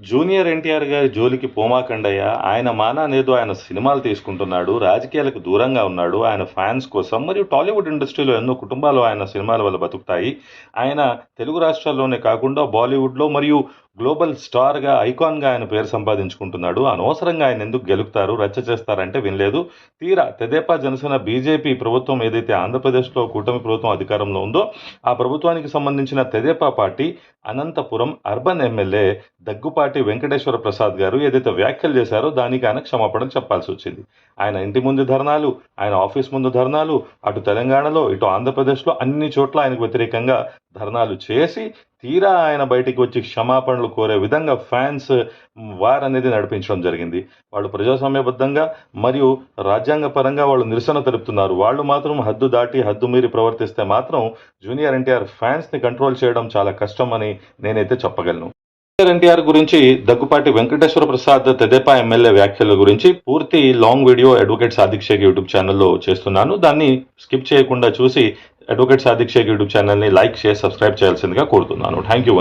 Junior NTR గారి జోలికి పోమాకండయ్య. ఆయన మానానేదో ఆయన సినిమాలు తీసుకుంటున్నాడు. రాజకీయాలకు దూరంగా ఉన్నాడు. ఆయన ఫ్యాన్స్ కోసం మరియు టాలీవుడ్ ఇండస్ట్రీలో ఎన్నో కుటుంబాలు ఆయన సినిమాల వల్ల బతుకుతాయి. ఆయన తెలుగు రాష్ట్రాల్లోనే కాకుండా బాలీవుడ్లో మరియు గ్లోబల్ స్టార్గా ఐకాన్గా ఆయన పేరు సంపాదించుకుంటున్నాడు. అనవసరంగా ఆయన ఎందుకు గెలుపుతారు రచ్చ చేస్తారంటే వినలేదు. తీరా తెదేపా జనసేన బీజేపీ ప్రభుత్వం ఏదైతే ఆంధ్రప్రదేశ్లో కూటమి ప్రభుత్వం అధికారంలో ఉందో ఆ ప్రభుత్వానికి సంబంధించిన తెదేపా party Anantapuram urban MLA Daggupati Venkateswara Prasad garu ఏదైతే వ్యాఖ్యలు చేశారో దానికి ఆయన క్షమాపణ చెప్పాల్సి వచ్చింది. ఆయన ఇంటి ముందు ధర్నాలు ఆయన ఆఫీస్ ముందు ధర్నాలు అటు తెలంగాణలో ఇటు ఆంధ్రప్రదేశ్లో అన్ని చోట్ల ఆయనకు వ్యతిరేకంగా ధర్నాలు చేసి తీరా ఆయన బయటికి వచ్చి క్షమాపణలు కోరే విధంగా ఫ్యాన్స్ వార్ అనేది నడిపించడం జరిగింది. వాళ్ళు ప్రజాస్వామ్యబద్ధంగా మరియు రాజ్యాంగపరంగా వాళ్ళు నిరసన తెలుపుతున్నారు. వాళ్ళు మాత్రం హద్దు దాటి హద్దు మీరి ప్రవర్తిస్తే మాత్రం జూనియర్ ఎన్టీఆర్ ఫ్యాన్స్ని కంట్రోల్ చేయడం చాలా కష్టం అని నేనైతే చెప్పగలను. జూనియర్ ఎన్టీఆర్ గురించి దగ్గుపాటి వెంకటేశ్వర ప్రసాద్ తెదేపా ఎమ్మెల్యే వ్యాఖ్యల గురించి పూర్తి long video advocate Sadiq Sheikh YouTube ఛానల్లో చేస్తున్నాను. దాన్ని స్కిప్ చేయకుండా చూసి అడ్వకేట్ సాదిక్ షేక్ యూట్యూబ్ ఛానల్ని లైక్ షేర్ సబ్స్క్రైబ్ చేయాల్సిందిగా కోరుతున్నాను. Thank you